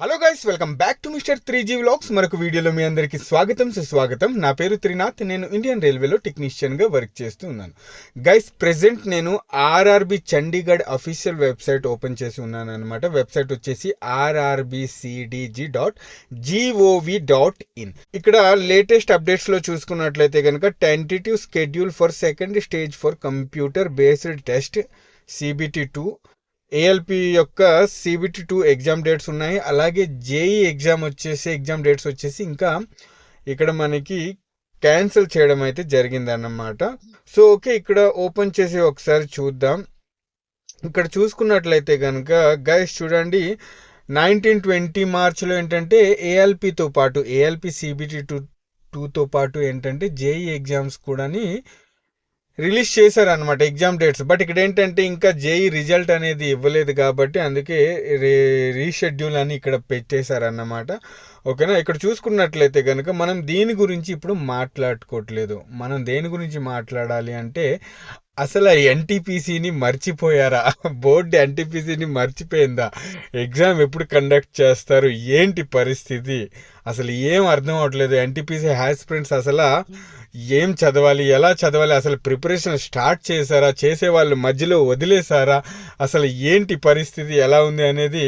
Hello guys welcome back to Mister three G vlogs మరొక వీడియోలో మీ అందరికీ స్వాగతం సుస్వాగతం. నా పేరు త్రినాథ్. నేను ఇండియన్ రైల్వేలో టెక్నీషియన్గా వర్క్ చేస్తూ ఉన్నాను. గైస్ ప్రెసెంట్ నేను RRB Chandigarh official website open చేసి ఉన్నాను అనమాట వెబ్సైట్ వచ్చేసి RRBCDG dot GOV dot in ఇక్కడ లేటెస్ట్ అప్డేట్స్లో చూసుకున్నట్లయితే కనుక tentative schedule for second stage for computer based test CBT two ALP యొక్క సిబిటి టూ ఎగ్జామ్ డేట్స్ ఉన్నాయి. అలాగే జేఈ ఎగ్జామ్ వచ్చేసి ఎగ్జామ్ డేట్స్ వచ్చేసి ఇంకా ఇక్కడ మనకి క్యాన్సిల్ చేయడం అయితే జరిగింది అన్నమాట సో ఓకే ఇక్కడ ఓపెన్ చేసి ఒకసారి చూద్దాం. ఇక్కడ చూసుకున్నట్లయితే కనుక గైస్ చూడండి. నైన్టీన్ ట్వంటీ మార్చ్లో ఏంటంటే ఏఎల్పితో పాటు ఏఎల్పి సిబిటి టూ టూతో పాటు ఏంటంటే జేఈ ఎగ్జామ్స్ కూడాని రిలీజ్ చేశారు అనమాట ఎగ్జామ్ డేట్స్. బట్ ఇక్కడ ఏంటంటే ఇంకా జేఈ రిజల్ట్ అనేది ఇవ్వలేదు కాబట్టి అందుకే రీ రీషెడ్యూల్ అని ఇక్కడ పెట్టేశారన్నమాట. ఓకేనా? ఇక్కడ చూసుకున్నట్లయితే కనుక మనం దీని గురించి ఇప్పుడు మాట్లాడుకోవట్లేదు. మనం దేని గురించి మాట్లాడాలి అంటే అసలు ఎన్టీపీసీని మర్చిపోయారా? బోర్డు ఎన్టీపీసీని మర్చిపోయిందా? ఎగ్జామ్ ఎప్పుడు కండక్ట్ చేస్తారు? ఏంటి పరిస్థితి? అసలు ఏం అర్థం అవట్లేదు ఎన్టీపీసీ హ్యాస్పిరెంట్స్ అసలు ఏం చదవాలి? ఎలా చదవాలి? అసలు ప్రిపరేషన్ స్టార్ట్ చేశారా? చేసే వాళ్ళు మధ్యలో వదిలేశారా? అసలు ఏంటి పరిస్థితి? ఎలా ఉంది అనేది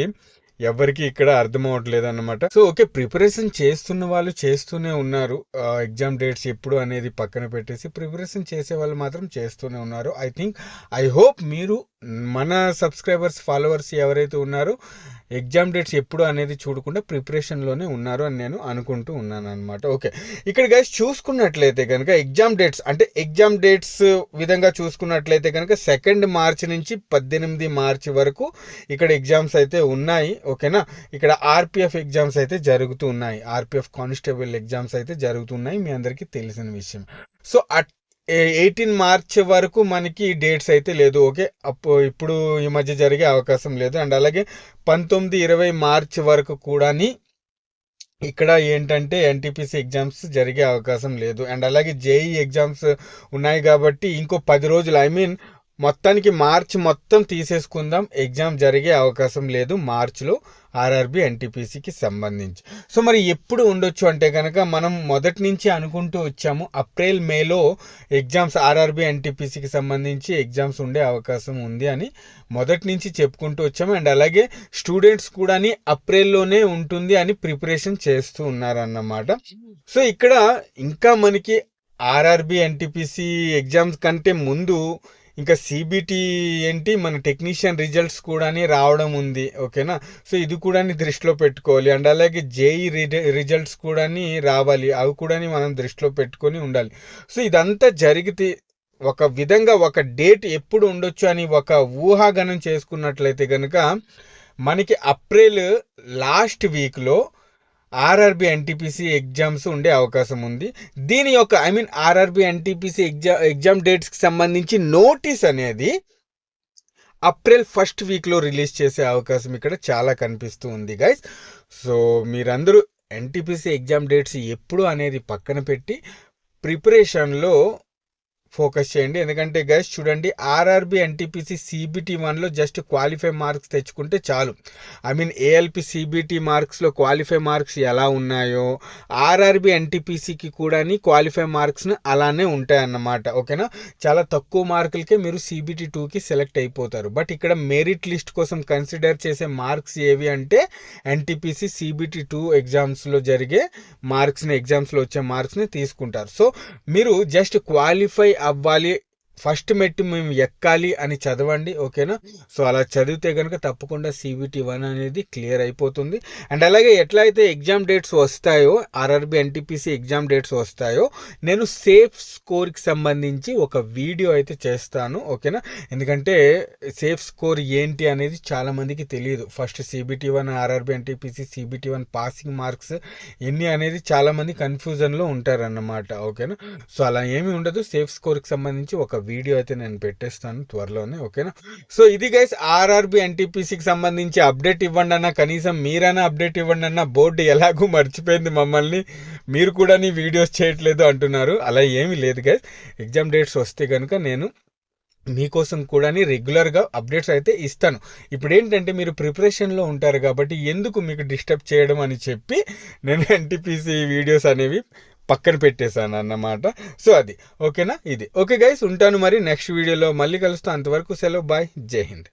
ఎవరికి ఇక్కడ అర్థం అవ్వట్లేదు అనమాట సో ఓకే ప్రిపరేషన్ చేస్తున్న వాళ్ళు చేస్తూనే ఉన్నారు. ఎగ్జామ్ డేట్స్ ఎప్పుడు అనేది పక్కన పెట్టేసి ప్రిపరేషన్ చేసే వాళ్ళు మాత్రం చేస్తూనే ఉన్నారు. ఐ థింక్ ఐ హోప్ మీరు మన సబ్స్క్రైబర్స్ ఫాలోవర్స్ ఎవరైతే ఉన్నారో ఎగ్జామ్ డేట్స్ ఎప్పుడు అనేది చూడకుండా ప్రిపరేషన్లోనే ఉన్నారు అని నేను అనుకుంటూ ఉన్నాను అనమాట ఓకే. ఇక్కడ గైస్ చూసుకున్నట్లయితే కనుక ఎగ్జామ్ డేట్స్ అంటే ఎగ్జామ్ డేట్స్ విధంగా చూసుకున్నట్లయితే కనుక సెకండ్ మార్చ్ నుంచి పద్దెనిమిది మార్చి వరకు ఇక్కడ ఎగ్జామ్స్ అయితే ఉన్నాయి. ఓకేనా? ఇక్కడ ఆర్పిఎఫ్ ఎగ్జామ్స్ అయితే జరుగుతూ ఉన్నాయి. ఆర్పిఎఫ్ కానిస్టేబుల్ ఎగ్జామ్స్ అయితే జరుగుతున్నాయి మీ అందరికీ తెలిసిన విషయం. సో అట్ ఎయిటీన్ మార్చ్ వరకు మనకి డేట్స్ అయితే లేదు ఓకే అప్పుడు ఇప్పుడు ఈ మధ్య జరిగే అవకాశం లేదు. అండ్ అలాగే పంతొమ్మిది ఇరవై మార్చ్ వరకు కూడాని ఇక్కడ ఏంటంటే ఎన్టీపీసీ ఎగ్జామ్స్ జరిగే అవకాశం లేదు. అండ్ అలాగే జేఈ ఎగ్జామ్స్ ఉన్నాయి కాబట్టి ఇంకో పది రోజులు ఐ మీన్ మొత్తానికి మార్చ్ మొత్తం తీసేసుకుందాం. ఎగ్జామ్ జరిగే అవకాశం లేదు మార్చ్లో ఆర్ఆర్బి ఎన్టీపీసీకి సంబంధించి. సో మరి ఎప్పుడు ఉండొచ్చు అంటే కనుక మనం మొదటి నుంచి అనుకుంటూ వచ్చాము అప్రిల్ మేలో ఎగ్జామ్స్ ఆర్ఆర్బి ఎన్టీపీసీకి సంబంధించి ఎగ్జామ్స్ ఉండే అవకాశం ఉంది అని మొదటి నుంచి చెప్పుకుంటూ వచ్చాము. అండ్ అలాగే స్టూడెంట్స్ కూడా అప్రిల్లోనే ఉంటుంది అని ప్రిపరేషన్ చేస్తూ ఉన్నారన్నమాట. సో ఇక్కడ ఇంకా మనకి ఆర్ఆర్బి ఎన్టీపీసీ ఎగ్జామ్స్ కంటే ముందు ఇంకా సిబిటి ఏంటి? మన టెక్నీషియన్ రిజల్ట్స్ కూడా రావడం ఉంది ఓకేనా? సో ఇది కూడా దృష్టిలో పెట్టుకోవాలి. అండ్ అలాగే జేఈ రిజల్ట్స్ కూడా రావాలి. అవి కూడా మనం దృష్టిలో పెట్టుకొని ఉండాలి. సో ఇదంతా జరిగితే ఒక విధంగా ఒక డేట్ ఎప్పుడు ఉండొచ్చు అని ఒక ఊహాగనం చేసుకున్నట్లయితే కనుక మనకి ఏప్రిల్ లాస్ట్ వీక్లో ఆర్ఆర్బి ఎన్టీపీసీ ఎగ్జామ్స్ ఉండే అవకాశం ఉంది. దీని యొక్క I mean RRB NTPC exam exam డేట్స్కి సంబంధించి నోటీస్ అనేది ఏప్రిల్ ఫస్ట్ వీక్లో రిలీజ్ చేసే అవకాశం ఇక్కడ చాలా కనిపిస్తూ ఉంది గైస్. సో మీరందరూ ఎన్టీపీసీ ఎగ్జామ్ డేట్స్ ఎప్పుడు అనేది పక్కన పెట్టి ప్రిపరేషన్లో ఫోకస్ చేయండి. ఎందుకంటే గైస్ చూడండి ఆర్ఆర్బి ఎన్టీపీసీ సిబిటి వన్లో జస్ట్ క్వాలిఫై మార్క్స్ తెచ్చుకుంటే చాలు. ఐ మీన్ ఏఎల్పి సిబిటి మార్క్స్లో క్వాలిఫై మార్క్స్ ఎలా ఉన్నాయో ఆర్ఆర్బి ఎన్టీపీసీకి కూడా క్వాలిఫై మార్క్స్ని అలానే ఉంటాయన్నమాట. ఓకేనా చాలా తక్కువ మార్కులకే మీరు సిబిటి టూకి సెలెక్ట్ అయిపోతారు. బట్ ఇక్కడ మెరిట్ లిస్ట్ కోసం కన్సిడర్ చేసే మార్క్స్ ఏవి అంటే ఎన్టీపీసీ సిబిటి టూ ఎగ్జామ్స్లో జరిగే మార్క్స్ని ఎగ్జామ్స్లో వచ్చే మార్క్స్ని తీసుకుంటారు. సో మీరు జస్ట్ క్వాలిఫై avalie ఫస్ట్ మెట్టు మేము ఎక్కాలి అని చదవండి ఓకేనా? సో అలా చదివితే కనుక తప్పకుండా సీబీటీ వన్ అనేది క్లియర్ అయిపోతుంది. అండ్ అలాగే ఎట్లా అయితే ఎగ్జామ్ డేట్స్ వస్తాయో ఆర్ఆర్బి ఎన్టీపీసీ ఎగ్జామ్ డేట్స్ వస్తాయో నేను సేఫ్ స్కోర్కి సంబంధించి ఒక వీడియో అయితే చేస్తాను ఓకేనా? ఎందుకంటే సేఫ్ స్కోర్ ఏంటి అనేది చాలామందికి తెలియదు. First CBT one RRB NTPC CBT one passing marks ఎన్ని అనేది చాలామంది కన్ఫ్యూజన్లో ఉంటారన్నమాట ఓకేనా? సో అలా ఏమీ ఉండదు. సేఫ్ స్కోర్కి సంబంధించి ఒక వీడియో అయితే నేను పెట్టేస్తాను త్వరలోనే ఓకేనా? సో ఇది గైస్ ఆర్ఆర్బి ఎన్టీపీసీకి సంబంధించి అప్డేట్ ఇవ్వండి అన్న కనీసం మీరైనా అప్డేట్ ఇవ్వండి అన్న బోర్డు ఎలాగూ మర్చిపోయింది మమ్మల్ని. మీరు కూడా నీ వీడియోస్ చేయట్లేదు అంటున్నారు. అలా ఏమీ లేదు గైస్ ఎగ్జామ్ డేట్స్ వస్తే కనుక నేను మీకోసం కూడా రెగ్యులర్గా అప్డేట్స్ అయితే ఇస్తాను. ఇప్పుడు ఏంటంటే మీరు ప్రిపరేషన్లో ఉంటారు కాబట్టి ఎందుకు మీకు డిస్టర్బ్ చేయడం అని చెప్పి నేను ఎన్టీపీసీ వీడియోస్ అనేవి పక్కన పెట్టేశాను అన్నమాట. సో అది. ఓకేనా? ఇది. ఓకే గైస్ ఉంటాను మరి నెక్స్ట్ వీడియోలో. మళ్ళీ కలుస్తాను అంతవరకు సెలవు. బాయ్. జై హింద్.